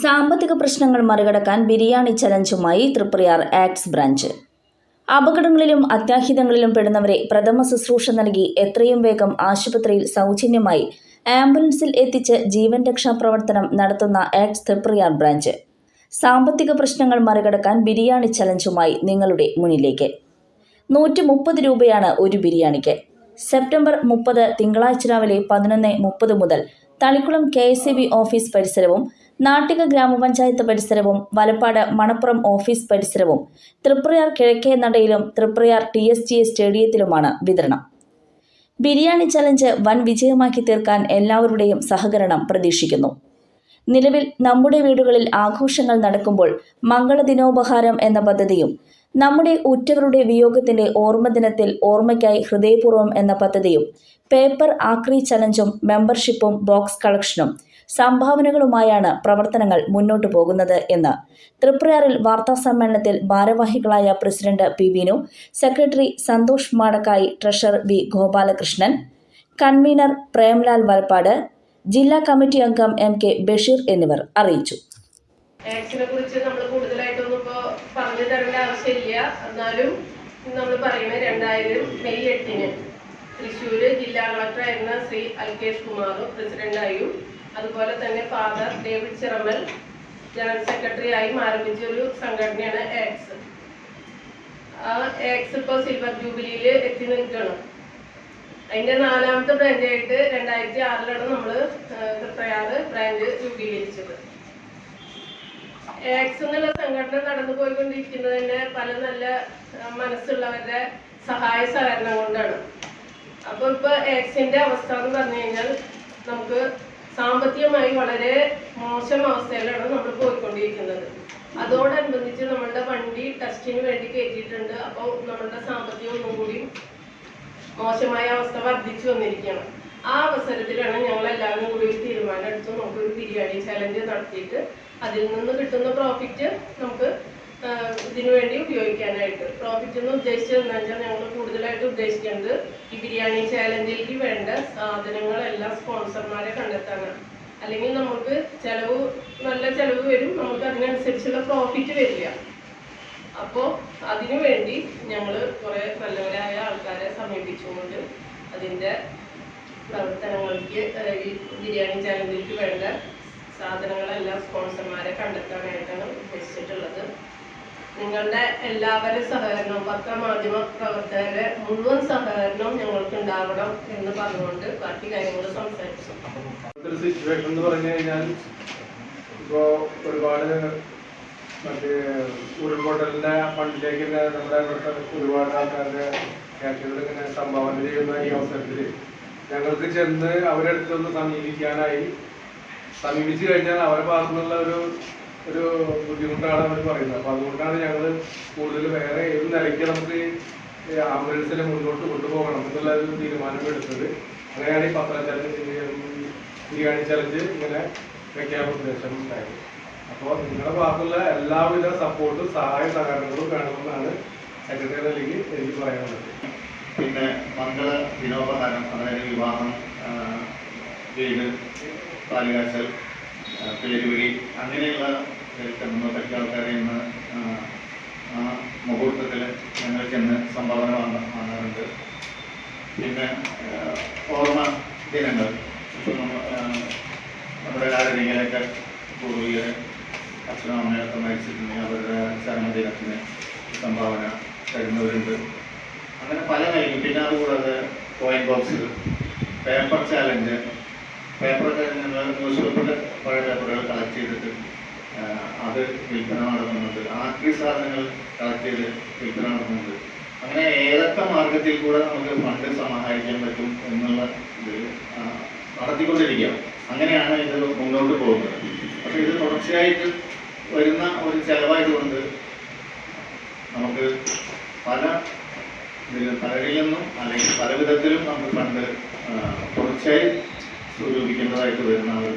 സാമ്പത്തിക പ്രശ്നങ്ങൾ മറികടക്കാൻ ബിരിയാണി ചലഞ്ചുമായി തൃപ്രയാർ ആക്ട്സ് ബ്രാഞ്ച്. അപകടങ്ങളിലും അത്യാഹിതങ്ങളിലും പെടുന്നവരെ പ്രഥമ ശുശ്രൂഷ നൽകി എത്രയും വേഗം ആശുപത്രിയിൽ സൗജന്യമായി ആംബുലൻസിൽ എത്തിച്ച് ജീവൻ രക്ഷാ പ്രവർത്തനം നടത്തുന്ന ആക്ട്സ് തൃപ്രയാർ ബ്രാഞ്ച്. സാമ്പത്തിക പ്രശ്നങ്ങൾ മറികടക്കാൻ ബിരിയാണി ചലഞ്ചുമായി നിങ്ങളുടെ മുന്നിലേക്ക്. നൂറ്റി മുപ്പത് രൂപയാണ് ഒരു ബിരിയാണിക്ക്. സെപ്റ്റംബർ മുപ്പത് തിങ്കളാഴ്ച രാവിലെ പതിനൊന്ന് മുപ്പത് മുതൽ തളിക്കുളം കെ ഓഫീസ് പരിസരവും നാട്ടിക ഗ്രാമപഞ്ചായത്ത് പരിസരവും വലപ്പാട് മണപ്പുറം ഓഫീസ് പരിസരവും തൃപ്രയാർ കിഴക്കേ നടയിലും തൃപ്രയാർ ടി എസ് ജി സ്റ്റേഡിയത്തിലുമാണ് വിതരണം. ബിരിയാണി ചലഞ്ച് വൻ വിജയമാക്കി തീർക്കാൻ എല്ലാവരുടെയും സഹകരണം പ്രതീക്ഷിക്കുന്നു. നിലവിൽ നമ്മുടെ വീടുകളിൽ ആഘോഷങ്ങൾ നടക്കുമ്പോൾ മംഗളദിനോപഹാരം എന്ന പദ്ധതിയും നമ്മുടെ ഉറ്റവരുടെ വിയോഗത്തിന്റെ ഓർമ്മദിനത്തിൽ ഓർമ്മയ്ക്കായി ഹൃദയപൂർവം എന്ന പദ്ധതിയും പേപ്പർ ആക്രി ചലഞ്ചും മെമ്പർഷിപ്പും ബോക്സ് കളക്ഷനും സംഭാവനകളുമായാണ് പ്രവർത്തനങ്ങൾ മുന്നോട്ടു പോകുന്നത് എന്ന്. തൃപ്രയാറിൽ വാർത്താസമ്മേളനത്തിൽ ഭാരവാഹികളായ president P Vinu secretary Santhosh Madakkayi treasurer V Gopalakrishnan convener Premlal Valappad ജില്ലാ കമ്മിറ്റി അംഗം എം കെ ബഷീർ എന്നിവർ അറിയിച്ചു. കുറിച്ച് നമ്മൾ കൂടുതലായിട്ടൊന്നും പറഞ്ഞു തരേണ്ട ആവശ്യമില്ല. നമ്മൾ പറയുന്നത് രണ്ടായിരം മെയ് എട്ടിന് തൃശ്ശൂര് ജില്ലാ കളക്ടറായിരുന്ന ശ്രീ അൽകേഷ് കുമാറും പ്രസിഡന്റായും അതുപോലെ തന്നെ father David Chiramel general secretary ആയും ആരംഭിച്ച ഒരു സംഘടനയാണ് എക്സ് ആ എക്സ് ഇപ്പോൾ സിൽവർ ജൂബിലിയിൽ എത്തി നിൽക്കണം അതിന്റെ നാലാമത്തെ ബ്രാഞ്ച് ആയിട്ട് രണ്ടായിരത്തി ആറിലാണ് നമ്മൾ തൃപ്രയാറ് ബ്രാഞ്ച് രൂപീകരിച്ചത്. എക്സ് എന്നുള്ള സംഘടന നടന്നു പോയിക്കൊണ്ടിരിക്കുന്നത് തന്നെ പല നല്ല മനസ്സുള്ളവരുടെ സഹായ സഹകരണം കൊണ്ടാണ്. അപ്പൊ ഇപ്പൊ എക്സിന്റെ അവസ്ഥ എന്ന് പറഞ്ഞു കഴിഞ്ഞാൽ നമുക്ക് സാമ്പത്തികമായി വളരെ മോശം അവസ്ഥയിലാണ് നമ്മൾ പോയിക്കൊണ്ടിരിക്കുന്നത്. അതോടനുബന്ധിച്ച് നമ്മളുടെ വണ്ടി ടെസ്റ്റിന് വേണ്ടി കയറ്റിയിട്ടുണ്ട്. അപ്പോൾ നമ്മളുടെ സാമ്പത്തികം ഒന്നും കൂടി മോശമായ അവസ്ഥ വർദ്ധിച്ചു വന്നിരിക്കുകയാണ്. ആ അവസരത്തിലാണ് ഞങ്ങൾ എല്ലാവരും കൂടി ഒരു തീരുമാനം എടുത്ത് നമുക്ക് ഒരു ബിരിയാണി ചലഞ്ച് നടത്തിയിട്ട് അതിൽ നിന്ന് കിട്ടുന്ന പ്രോഫിറ്റ് നമുക്ക് ഇതിനു വേണ്ടി ഉപയോഗിക്കാനായിട്ട്. പ്രോഫിറ്റ് എന്ന് ഉദ്ദേശിച്ചത് എന്താ വെച്ചാൽ ഞങ്ങൾ കൂടുതലായിട്ട് ഉദ്ദേശിക്കുന്നത്. ഈ ബിരിയാണി ചാലഞ്ചിലേക്ക് വേണ്ട സാധനങ്ങളെല്ലാം സ്പോൺസർമാരെ കണ്ടെത്താനാണ്. അല്ലെങ്കിൽ നമുക്ക് ചിലവ് നല്ല ചിലവ് വരും. നമുക്ക് അതിനനുസരിച്ചുള്ള പ്രോഫിറ്റ് വരില്ല അപ്പോൾ അതിനു വേണ്ടി ഞങ്ങൾ കുറേ നല്ലവരായ ആൾക്കാരെ സമീപിച്ചുകൊണ്ട് അതിന്റെ പ്രവർത്തനങ്ങൾക്ക് ഈ ബിരിയാണി ചാനലിലേക്ക് വേണ്ട സാധനങ്ങളെല്ലാം സ്പോൺസർമാരെ കണ്ടെത്താനായിട്ടാണ് ഉദ്ദേശിച്ചിട്ടുള്ളത്. നിങ്ങളുടെ എല്ലാവരും സഹകരണം പത്രമാധ്യമ പ്രവർത്തകരുടെ മുഴുവൻ സഹകരണവും ഞങ്ങൾക്ക് ഉണ്ടാവണം എന്ന് പറഞ്ഞുകൊണ്ട് ബാക്കി കാര്യങ്ങൾ സംസാരിച്ചു. സിറ്റുവേഷൻ കഴിഞ്ഞാൽ ഇപ്പോ ഒരുപാട് മറ്റേ ഉരുൾപൊട്ടലിന്റെ ഫണ്ടിലേക്ക് നമ്മുടെ ഇവിടുത്തെ ഒരുപാട് ആൾക്കാരുടെ ക്യാഷുകൾ ഇങ്ങനെ സംഭാവന ചെയ്യുന്ന ഈ അവസരത്തിൽ ഞങ്ങൾക്ക് ചെന്ന് അവരെടുത്തൊന്ന് സമീപിക്കാനായി. സമീപിച്ചു കഴിഞ്ഞാൽ അവരുടെ ഭാഗത്തുനിന്നുള്ള ഒരു ഒരു ബുദ്ധിമുട്ടാണ് അവർ പറയുന്നത്. അപ്പൊ അതുകൊണ്ടാണ് ഞങ്ങൾ കൂടുതൽ വേറെ ഏത് നിലയ്ക്ക് നമുക്ക് ഈ ആംബുലൻസിൽ മുന്നോട്ട് കൊണ്ടുപോകണം എന്നുള്ള ഒരു തീരുമാനം എടുത്തത്. അങ്ങനെയാണ് ഈ പത്ര ചലഞ്ച് ബിരിയാണി ചലഞ്ച് ഇങ്ങനെ വെക്കാൻ ഉദ്ദേശം ഉണ്ടായത്. അപ്പോൾ നിങ്ങളുടെ ഭാഗത്തുള്ള എല്ലാവിധ സപ്പോർട്ടും സഹായ സഹകരണങ്ങളും വേണമെന്നാണ് സെക്രട്ടറി നിലയ്ക്ക് എനിക്ക് പറയാനുള്ളത്. പിന്നെ മംഗള ദിനോപകാരം അതായത് വിവാഹം വീട് പാലുകാച്ചൽ ആ, അങ്ങനെയുള്ള മുന്നോട്ടൊക്കെ ആൾക്കാരെ ഇന്ന് ആ, മുഹൂർത്തത്തിൽ ഞങ്ങൾ ചെന്ന് സംഭാവന വാങ്ങ വാങ്ങാറുണ്ട്. പിന്നെ ഓർമ്മ ദിനങ്ങൾ. ഇപ്പം നമ്മുടെ ആരോഗ്യങ്ങളൊക്കെ പൂർവികർ അച്ഛനും അമ്മയൊക്കെ മരിച്ചിട്ടുണ്ടെങ്കിൽ അവരുടെ ചരമദിനത്തിന് സംഭാവന തരുന്നവരുണ്ട്. അങ്ങനെ പല കാര്യം പിന്നെ അതുകൂടാതെ കോയിൻ ബോക്സ് പേപ്പർ ചാലഞ്ച് പേപ്പറൊക്കെ പേപ്പറിൽ പഴയ പേപ്പറുകൾ കളക്ട് ചെയ്തിട്ട് അത് വിൽപ്പന നടത്തുന്നുണ്ട്. ആക്രി സാധനങ്ങൾ കളക്ട് ചെയ്ത് വിൽപ്പന നടത്തുന്നുണ്ട്. അങ്ങനെ ഏതൊക്കെ മാർഗത്തിൽ കൂടെ നമുക്ക് ഫണ്ട് സമാഹരിക്കാൻ പറ്റും എന്നുള്ള ഇത് നടത്തിക്കൊണ്ടിരിക്കുക. അങ്ങനെയാണ് ഇത് മുന്നോട്ട് പോകുന്നത്. പക്ഷെ ഇത് തുടർച്ചയായിട്ട് വരുന്ന ഒരു ചെലവായതുകൊണ്ട് നമുക്ക് പല പലരിൽ നിന്നും അല്ലെങ്കിൽ പല വിധത്തിലും നമുക്ക് ഫണ്ട് തുടർച്ചയായി വരുന്ന ഒരു